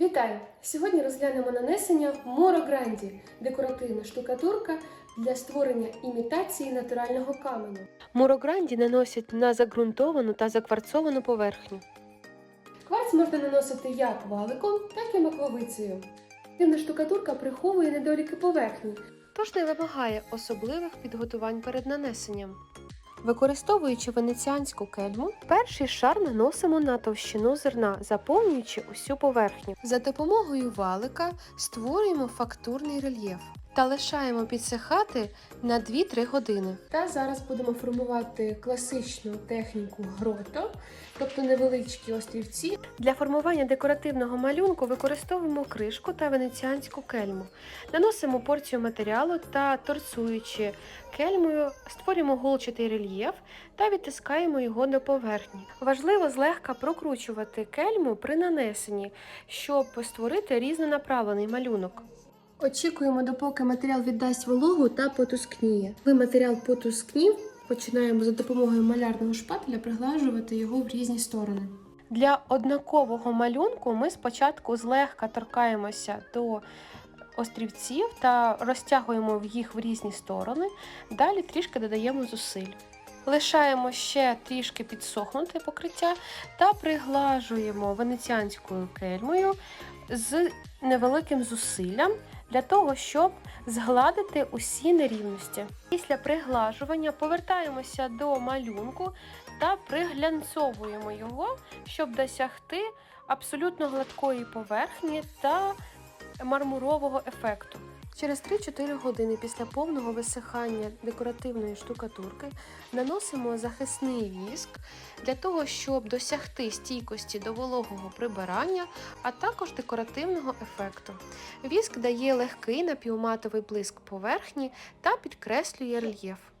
Вітаю! Сьогодні розглянемо нанесення Моро Гранді декоративна штукатурка для створення імітації натурального каменю. Мурогранді наносять на загрунтовану та закварцовану поверхню. Кварц можна наносити як валиком, так і макловицею. Дивна штукатурка приховує недоліки поверхні. тож не вимагає особливих підготувань перед нанесенням. Використовуючи венеціанську кельму, перший шар наносимо на товщину зерна, заповнюючи усю поверхню. За допомогою валика створюємо фактурний рельєф та лишаємо підсихати на 2-3 години. Та зараз будемо формувати класичну техніку грото, тобто невеличкі острівці. Для формування декоративного малюнку використовуємо кришку та венеціанську кельму. Наносимо порцію матеріалу та торцуючи кельмою, створюємо голчатий рельєф та відтискаємо його до поверхні. Важливо злегка прокручувати кельму при нанесенні, щоб створити різнонаправлений малюнок. Очікуємо, допоки матеріал віддасть вологу та потускніє. Коли матеріал потускнів, починаємо за допомогою малярного шпателя приглажувати його в різні сторони. Для однакового малюнку ми спочатку злегка торкаємося до острівців та розтягуємо їх в різні сторони. Далі трішки додаємо зусиль. Лишаємо ще трішки підсохнути покриття та приглажуємо венеціанською кельмою з невеликим зусиллям для того, щоб згладити усі нерівності. Після приглажування повертаємося до малюнку та приглянцовуємо його, щоб досягти абсолютно гладкої поверхні та мармурового ефекту. Через 3-4 години після повного висихання декоративної штукатурки наносимо захисний віск для того, щоб досягти стійкості до вологого прибирання, а також декоративного ефекту. Віск дає легкий напівматовий блиск поверхні та підкреслює рельєф.